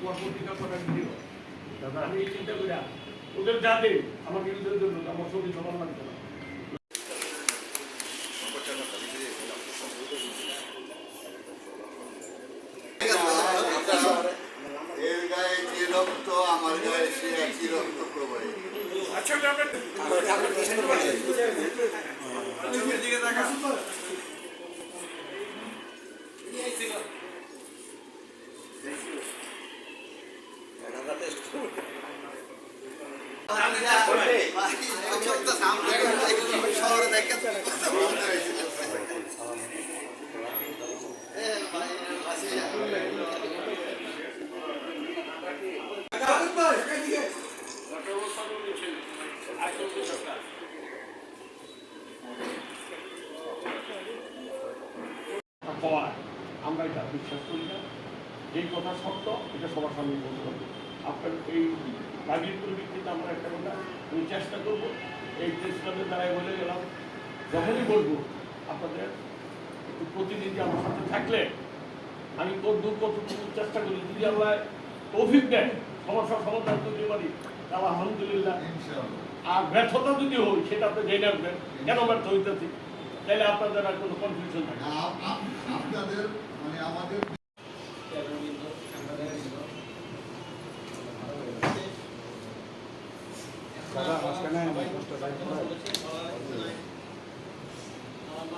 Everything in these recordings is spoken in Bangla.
পরবর্তীকাল করা দিল আমি এই চিন্তা করি ওদের যাতে আমাকে ওদের জন্য আমার শরীর সমান লাগছে না রক্ত আমার গায়ে সে একই রক্ত প্রবাহী আমরা এটা বিশ্বাস করি না। এই কথা সত্য এটা সবার সামনে বলতে হবে। আপনার এই দাবির পরিপ্রেক্ষিতে আমরা একটা কথা আমি চেষ্টা করব। এই চেষ্টাদের দ্বারাই বলে গেলাম যখনই বলব আপনাদের একটু প্রতিনিধি আমার সাথে থাকলে আমি কতদূর কতটুকু চেষ্টা করি। যদি আমরা তৌফিক দেয় সমস্যা সমাধান করতে পারি তাহলে আলহামদুলিল্লাহ। আর ব্যর্থতা যদি হই সেটা আপনি জেনে রাখবেন কেন ব্যর্থ হইতেছি? তাহলে আপনাদের আর কোনো কনফিউশন থাকে আপনাদের মানে আমাদের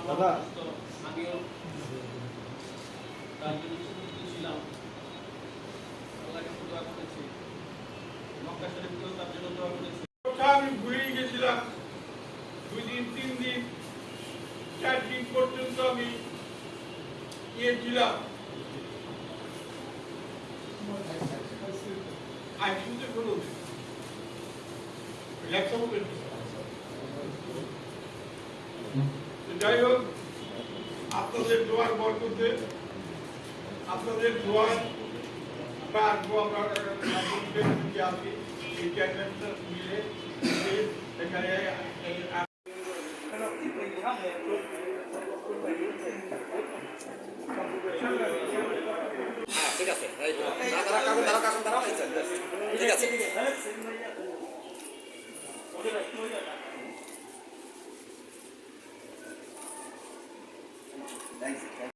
দাদা আমিও ছিলাম আমি ভুলেই গেছিলাম। দুই দিন, তিন দিন, চার দিন পর্যন্ত আমি ইয়ে ছিলাম আইসিউতে কোনো রিল্যাক্সও করছি তো যাই হোক আপনাদের দোয়ার বরকতে আপনাদের দোয়ার বা আমরা আছি এই চ্যানেলটা মিলে এখানে ঠিক আছে। তো। দাঁড়া, দাঁড়া, কাকু, দাঁড়াও, কাকু, দাঁড়াও, এই যে, ঠিক আছে।